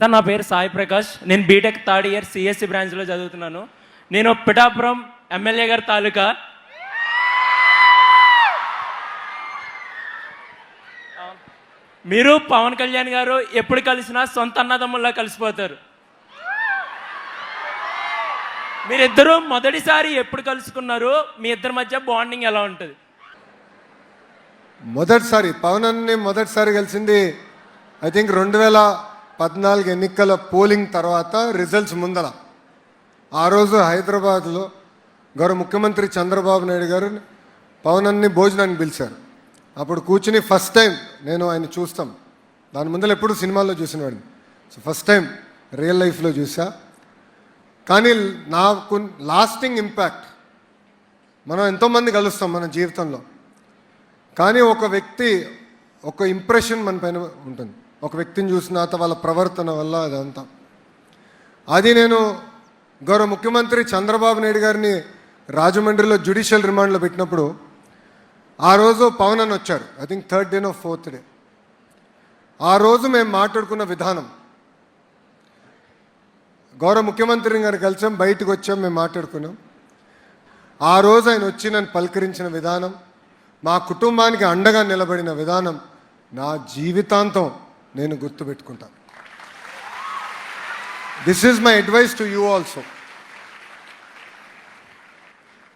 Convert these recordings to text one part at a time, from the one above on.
Sir నా పేరు సాయి ప్రకాష్. నేను బీటెక్ థర్డ్ ఇయర్ సిఎస్సి బ్రాంచ్లో చదువుతున్నాను. నేను పిఠాపురం ఎమ్మెల్యే గారి తాలూకా. మీరు పవన్ కళ్యాణ్ గారు ఎప్పుడు కలిసినా సొంత అన్నదమ్ముల్లా కలిసిపోతారు. మీరిద్దరూ మొదటిసారి ఎప్పుడు కలుసుకున్నారు? మీ ఇద్దరి మధ్య బాండింగ్ ఎలా ఉంటుంది? మొదటిసారి పవన్ అన్ని మొదటిసారి కలిసింది ఐ థింక్ రెండు వేల పద్నాలుగు ఎన్నికల పోలింగ్ తర్వాత రిజల్ట్స్ ముందల. ఆ రోజు హైదరాబాద్లో గౌరవ ముఖ్యమంత్రి చంద్రబాబు నాయుడు గారు పవనన్ని భోజనాన్ని భోజనానికి పిలిచారు. అప్పుడు కూర్చుని ఫస్ట్ టైం నేను ఆయన చూస్తాం. దాని ముందర ఎప్పుడు సినిమాల్లో చూసిన వాడిని. సో ఫస్ట్ టైం రియల్ లైఫ్లో చూసా. కానీ నాకు లాస్టింగ్ ఇంపాక్ట్ మనం ఎంతోమంది కలుస్తాం మన జీవితంలో. కానీ ఒక వ్యక్తి ఒక ఇంప్రెషన్ మన పైన ఉంటుంది. ఒక వ్యక్తిని చూసిన తర్వాత వాళ్ళ ప్రవర్తన వల్ల అదంతా. అది నేను గౌరవ ముఖ్యమంత్రి చంద్రబాబు నాయుడు గారిని రాజమండ్రిలో జ్యుడిషియల్ రిమాండ్లో పెట్టినప్పుడు ఆ రోజు పవన్ అని వచ్చారు. I think third day fourth day ఆ రోజు మేము మాట్లాడుకున్న విధానం గౌరవ ముఖ్యమంత్రి గారు కలిసాం బయటకు వచ్చాం మేము మాట్లాడుకున్నాం. ఆ రోజు ఆయన వచ్చి నన్ను పలకరించిన విధానం మా కుటుంబానికి అండగా నిలబడిన విధానం నా జీవితాంతం నేను గుర్తుపెట్టుకుంటాను this is my advice to you also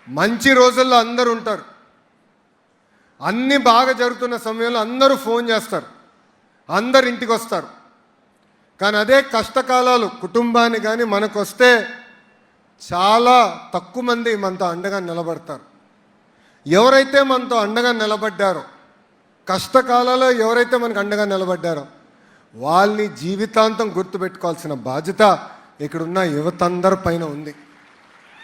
మంచి రోజుల్లో అందరు ఉంటారు. అన్నీ బాగా జరుగుతున్న సమయంలో అందరూ ఫోన్ చేస్తారు. అందరు ఇంటికి వస్తారు. కానీ అదే కష్టకాలాలు కుటుంబాన్ని కానీ మనకు వస్తే చాలా తక్కువ మంది మనతో అండగా నిలబడతారు. ఎవరైతే మనతో అండగా నిలబడ్డారో కష్టకాలలో ఎవరైతే మనకు అండగా నిలబడ్డారో వాళ్ళని జీవితాంతం గుర్తుపెట్టుకోవాల్సిన బాధ్యత ఇక్కడున్న యువతందరి పైన ఉంది.